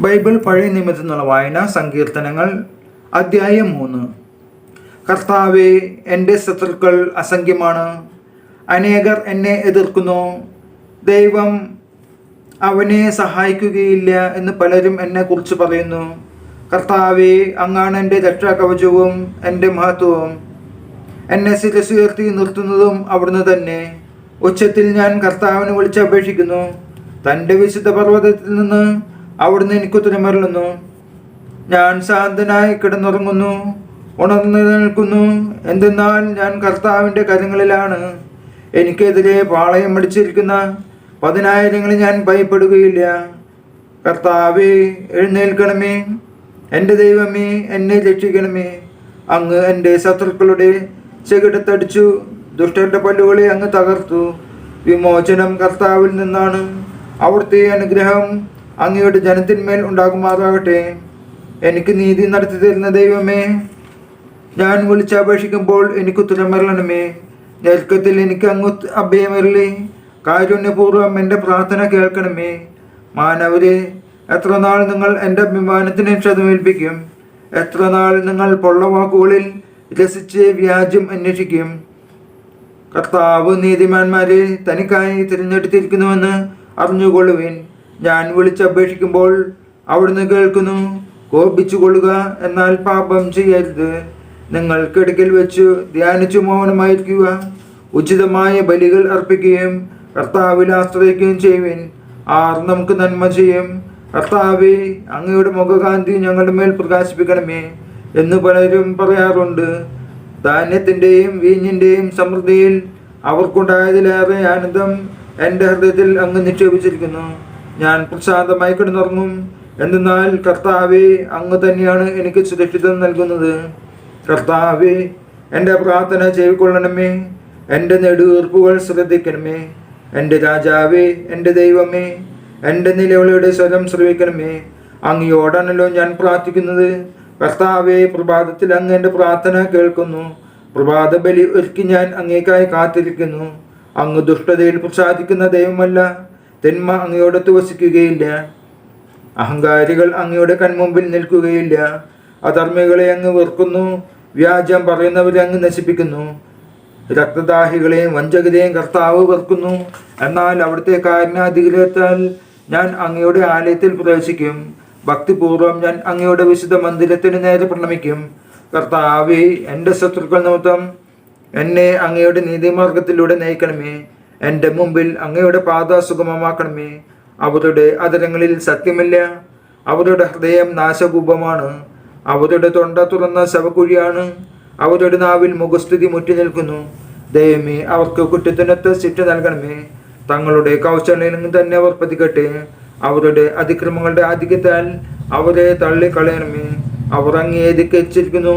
Bible പഴയ നിയമത്തിൽ നിന്നുള്ള വായന സങ്കീർത്തനങ്ങൾ അധ്യായം മൂന്ന്. കർത്താവെ എന്റെ ശത്രുക്കൾ അസംഖ്യമാണ്. അനേകർ എന്നെ എതിർക്കുന്നു. ദൈവം അവനെ സഹായിക്കുകയില്ല എന്ന് പലരും എന്നെക്കുറിച്ച് പറയുന്നു. കർത്താവെ അങ്ങാണ് എന്റെ രക്ഷാകവചവും എന്റെ മഹത്വവും. എന്നെ ശിരസുയർത്തി നിർത്തുന്നതും അവിടുന്ന് തന്നെ. ഉച്ചത്തിൽ ഞാൻ കർത്താവിനെ വിളിച്ചപേക്ഷിക്കുന്നു തന്റെ വിശുദ്ധ പർവതത്തിൽ നിന്ന് അവിടുന്ന് എനിക്ക് ഉത്തരമരുളുന്നു ഞാൻ ശാന്തനായി കിടന്നുറങ്ങുന്നു. ഉണർന്നു നിൽക്കുന്നു. എന്തെന്നാൽ ഞാൻ കർത്താവിന്റെ കരങ്ങളിലാണ്. എനിക്കെതിരെ പാളയം അടിച്ചിരിക്കുന്ന പതിനായിരങ്ങളെ ഞാൻ ഭയപ്പെടുകയില്ല. കർത്താവേ എഴുന്നേൽക്കണമേ. എന്റെ ദൈവമേ എന്നെ രക്ഷിക്കണമേ. അങ്ങ് എന്റെ ശത്രുക്കളുടെ ചെകിടത്തടിച്ചു ദുഷ്ടരുടെ പല്ലുകളെ അങ്ങ് തകർത്തു. വിമോചനം കർത്താവിൽ നിന്നാണ്. അവിടുത്തെ അനുഗ്രഹം അങ്ങയുടെ ജനത്തിന്മേൽ ഉണ്ടാകുമാറാകട്ടെ. എനിക്ക് നീതി നടത്തി തരുന്ന ദൈവമേ ഞാൻ വിളിച്ചപേക്ഷിക്കുമ്പോൾ എനിക്ക് ഉത്തരമരണമേ ഞെരുക്കത്തിൽ എനിക്ക് അങ്ങ് അഭയമരളി കാരുണ്യപൂർവം എന്റെ പ്രാർത്ഥന കേൾക്കണമേ. മാനവരെ എത്ര നാൾ നിങ്ങൾ എന്റെ അഭിമാനത്തിന് ക്ഷതമേൽപ്പിക്കും? എത്ര നാൾ നിങ്ങൾ പൊള്ളവാക്കുകളിൽ രസിച്ച് വ്യാജം അന്വേഷിക്കും? കർത്താവ് നീതിമാന്മാരെ തനിക്കായി തിരഞ്ഞെടുത്തിരിക്കുന്നുവെന്ന് അറിഞ്ഞുകൊള്ളുവിൻ. ഞാൻ വിളിച്ചപേക്ഷിക്കുമ്പോൾ അവിടുന്ന് കേൾക്കുന്നു. കോപിച്ചുകൊള്ളുക എന്നാൽ പാപം ചെയ്യരുത്. നിങ്ങൾ കിടക്കിൽ വെച്ച് ധ്യാനിച്ചു മൗനമായിരിക്കുക. ഉചിതമായ ബലികൾ അർപ്പിക്കുകയും കർത്താവിൽ ആശ്രയിക്കുകയും ചെയ്യുവിൻ. ആർ നമുക്ക് നന്മ ചെയ്യും. കർത്താവെ അങ്ങയുടെ മുഖകാന്തി ഞങ്ങളുടെ മേൽ പ്രകാശിപ്പിക്കണമേ എന്ന് പലരും പറയാറുണ്ട്. ധാന്യത്തിന്റെയും വീഞ്ഞിന്റെയും സമൃദ്ധിയിൽ അവർക്കുണ്ടായതിലേറെ ആനന്ദം എന്റെ ഹൃദയത്തിൽ അങ്ങ് നിക്ഷേപിച്ചിരിക്കുന്നു. ഞാൻ പ്രശാന്തമായി കിടന്നുറങ്ങും. എന്തെന്നാൽ കർത്താവെ അങ്ങ് തന്നെയാണ് എനിക്ക് സുരക്ഷിതം നൽകുന്നത്. കർത്താവെ എന്റെ പ്രാർത്ഥന ചെവിക്കൊള്ളണമേ എന്റെ നെടുവീർപ്പുകൾ ശ്രദ്ധിക്കണമേ. എന്റെ രാജാവേ എന്റെ ദൈവമേ എന്റെ നിലവിളിയുടെ സ്വരം ശ്രവിക്കണമേ. അങ്ങയോടാണല്ലോ ഞാൻ പ്രാർത്ഥിക്കുന്നത്. കർത്താവെ പ്രഭാതത്തിൽ അങ്ങ് എന്റെ പ്രാർത്ഥന കേൾക്കുന്നു. പ്രഭാത ബലി ഒരുക്കി ഞാൻ അങ്ങേക്കായി കാത്തിരിക്കുന്നു. അങ്ങ് ദുഷ്ടതയിൽ പ്രസാദിക്കുന്ന ദൈവമല്ല. തിന്മ അങ്ങയോടൊത്ത് വസിക്കുകയില്ല അഹങ്കാരികൾ അങ്ങയുടെ കൺമുമ്പിൽ നിൽക്കുകയില്ല. അധർമ്മികളെ അങ്ങ് വെറുക്കുന്നു. വ്യാജം പറയുന്നവരെ അങ്ങ് നശിപ്പിക്കുന്നു. രക്തദാഹികളെയും വഞ്ചകരെയും കർത്താവ് വെറുക്കുന്നു. എന്നാൽ അവിടുത്തെ കാരണാധികാരത്താൽ ഞാൻ അങ്ങയുടെ ആലയത്തിൽ പ്രവേശിക്കും. ഭക്തിപൂർവം ഞാൻ അങ്ങയുടെ വിശുദ്ധ മന്ദിരത്തിന് നേരെ പ്രണമിക്കും. കർത്താവെ എന്റെ ശത്രുക്കൾ നിമിത്തം എന്നെ അങ്ങയുടെ നീതിമാർഗത്തിലൂടെ നയിക്കണമേ. എന്റെ മുമ്പിൽ അങ്ങയുടെ പാത സുഗമമാക്കണമേ. അവരുടെ അതരങ്ങളിൽ സത്യമില്ല. അവരുടെ ഹൃദയം നാശകൂപമാണ്. അവരുടെ തൊണ്ട തുറന്ന ശവക്കുഴിയാണ്. അവരുടെ നാവിൽ മുഖസ്ഥിതി മുറ്റി നിൽക്കുന്നു. ദൈവമേ അവർക്ക് കുറ്റത്തിനൊത്ത ശിക്ഷ നൽകണമേ. തങ്ങളുടെ കൗശല്യം തന്നെ അവർ പതിക്കട്ടെ. അവരുടെ അതിക്രമങ്ങളുടെ ആധിക്യത്താൽ അവരെ തള്ളിക്കളയണമേ. അവർ അങ്ങയെ ധിക്കരിച്ചിരിക്കുന്നു.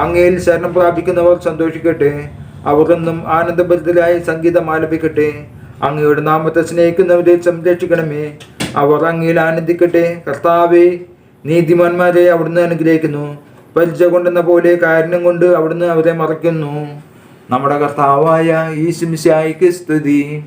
അങ്ങയിൽ ശരണം പ്രാപിക്കുന്നവർ സന്തോഷിക്കട്ടെ. അവർ ആനന്ദഭരിതരായ സംഗീതം ആലപിക്കട്ടെ. അങ്ങയുടെ നാമത്തെ സ്നേഹിക്കുന്നവരെ സംരക്ഷിക്കണമേ. അവർ അങ്ങയിൽ ആനന്ദിക്കട്ടെ. കർത്താവെ നീതിമാന്മാരെ അവിടുന്ന് അനുഗ്രഹിക്കുന്നു. പരിച കൊണ്ടെന്ന പോലെ കാരണം കൊണ്ട് അവിടുന്ന് അവരെ മറയ്ക്കുന്നു. നമ്മുടെ കർത്താവായ ഈ സ്തുതി.